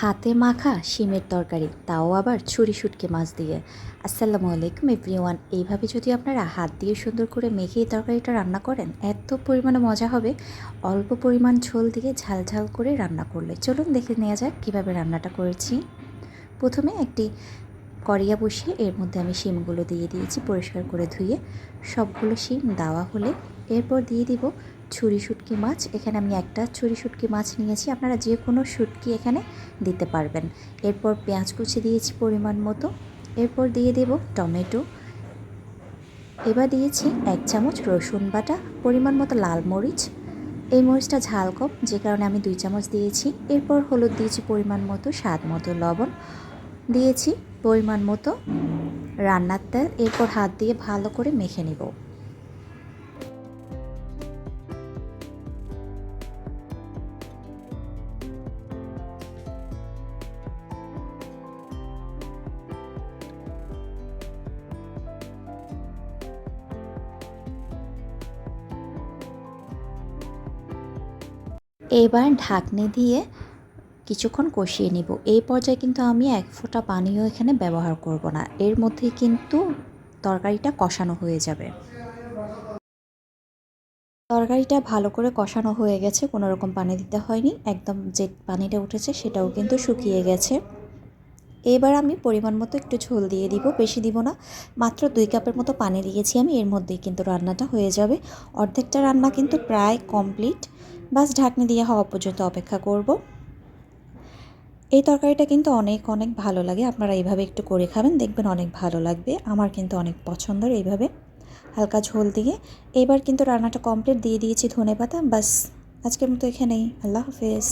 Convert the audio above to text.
হাতে মাখা শিমের তরকারি, তাও আবার ছুরি শুটকি মাছ দিয়ে। আসসালামু আলাইকুম এভরিওয়ান। এইভাবে যদি আপনারা হাত দিয়ে সুন্দর করে মেখে এই তরকারিটা রান্না করেন, এত পরিমাণে মজা হবে। অল্প পরিমাণ ঝোল দিয়ে ঝাল ঝাল করে রান্না করলে। চলুন দেখে নেওয়া যাক কীভাবে রান্নাটা করেছি। প্রথমে একটি কড়িয়া বসিয়ে এর মধ্যে আমি শিমগুলো দিয়ে দিয়েছি পরিষ্কার করে ধুয়ে। সবগুলো শিম দেওয়া হলে এরপর দিয়ে দিব ছুরি শুটকি মাছ। এখানে আমি একটা ছুরি শুটকি মাছ নিয়েছি। আপনারা যে কোনো শুটকি এখানে দিতে পারবেন। এরপর পেঁয়াজ কুচি দিয়েছি পরিমাণ মতো। এরপর দিয়ে দেব টমেটো। এবার দিয়েছি এক চামচ রসুন বাটা, পরিমাণ মতো লাল মরিচ। এই মরিচটা ঝাল কম, যে কারণে আমি দুই চামচ দিয়েছি। এরপর হলুদ দিয়েছি পরিমাণ মতো স্বাদ মতো লবণ। দিয়েছি পরিমাণ মতো রান্নার তেল। এরপর হাত দিয়ে ভালো করে মেখে নেব। এবার ঢাকনি দিয়ে কিছুক্ষণ কষিয়ে নিব। এই পর্যায়ে কিন্তু আমি এক ফোঁটা পানিও এখানে ব্যবহার করব না। এর মধ্যে কিন্তু তরকারিটা কষানো হয়ে যাবে। তরকারিটা ভালো করে কষানো হয়ে গেছে, কোনো রকম পানি দিতে হয়নি। একদম যে পানিটা উঠেছে সেটাও কিন্তু শুকিয়ে গেছে। এবার আমি পরিমাণ মতো একটু ঝোল দিয়ে দিব, বেশি দিব না। মাত্র দুই কাপের মতো পানি দিয়েছি আমি, এর মধ্যেই কিন্তু রান্নাটা হয়ে যাবে। অর্ধেকটা রান্না কিন্তু প্রায় কমপ্লিট। বাস ঢাকনি দিয়ে হওয়া পর্যন্ত অপেক্ষা করব। এই তরকারিটা কিন্তু অনেক অনেক ভালো লাগে। আপনারা এইভাবে একটু করে খাবেন, দেখবেন অনেক ভালো লাগবে। আমার কিন্তু অনেক পছন্দের এইভাবে। হালকা ঝোল দিয়ে এবার কিন্তু রান্নাটা কমপ্লিট দিয়ে দিয়েছি ধনে পাতা বাস, আজকের মতো এখানেই। আল্লাহ হাফেজ।